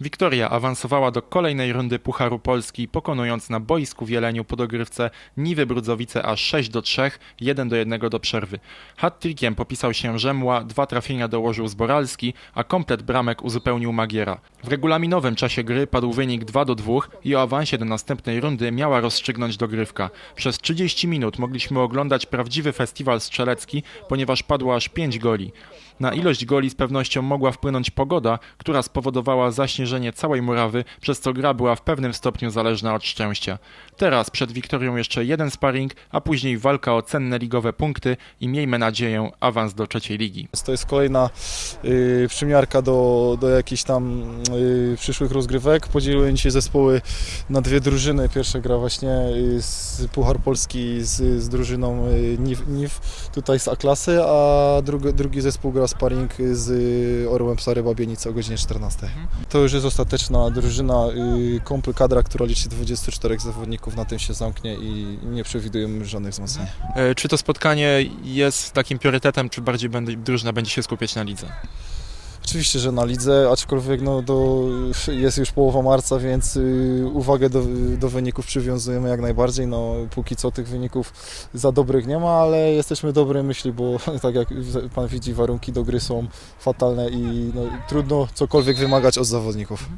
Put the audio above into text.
Wiktoria awansowała do kolejnej rundy Pucharu Polski, pokonując na boisku w Jeleniu po dogrywce Niwy Brudzowice aż 6 do 3, 1 do 1 do przerwy. Hat-trickiem popisał się Rzemła, dwa trafienia dołożył Zboralski, a komplet bramek uzupełnił Magiera. W regulaminowym czasie gry padł wynik 2 do 2 i o awansie do następnej rundy miała rozstrzygnąć dogrywka. Przez 30 minut mogliśmy oglądać prawdziwy festiwal strzelecki, ponieważ padło aż 5 goli. Na ilość goli z pewnością mogła wpłynąć pogoda, która spowodowała zaśnieżenie całej murawy, przez co gra była w pewnym stopniu zależna od szczęścia. Teraz przed Wiktorią jeszcze jeden sparring, a później walka o cenne ligowe punkty i miejmy nadzieję awans do trzeciej ligi. To jest kolejna y, przymiarka do, do jakichś tam y, przyszłych rozgrywek. Podzieliłem się zespoły na dwie drużyny. Pierwsza gra właśnie y, z Puchar Polski z, z drużyną y, NIW, NIW tutaj z A-klasy, a drugi, drugi zespół gra sparring z y, Orłem Psary Babienice o godzinie 14. To już jest ostateczna drużyna, y, kompl kadra, która liczy 24 zawodników, na tym się zamknie i nie przewidujemy żadnych wzmocnień. E, Czy to spotkanie jest takim priorytetem, czy bardziej drużyna będzie się skupiać na lidze? Oczywiście, że na lidze, aczkolwiek no, do, jest już połowa marca, więc y, uwagę do, do wyników przywiązujemy jak najbardziej. No, póki co tych wyników za dobrych nie ma, ale jesteśmy dobrej myśli, bo tak jak Pan widzi, warunki do gry są fatalne i no, trudno cokolwiek wymagać od zawodników.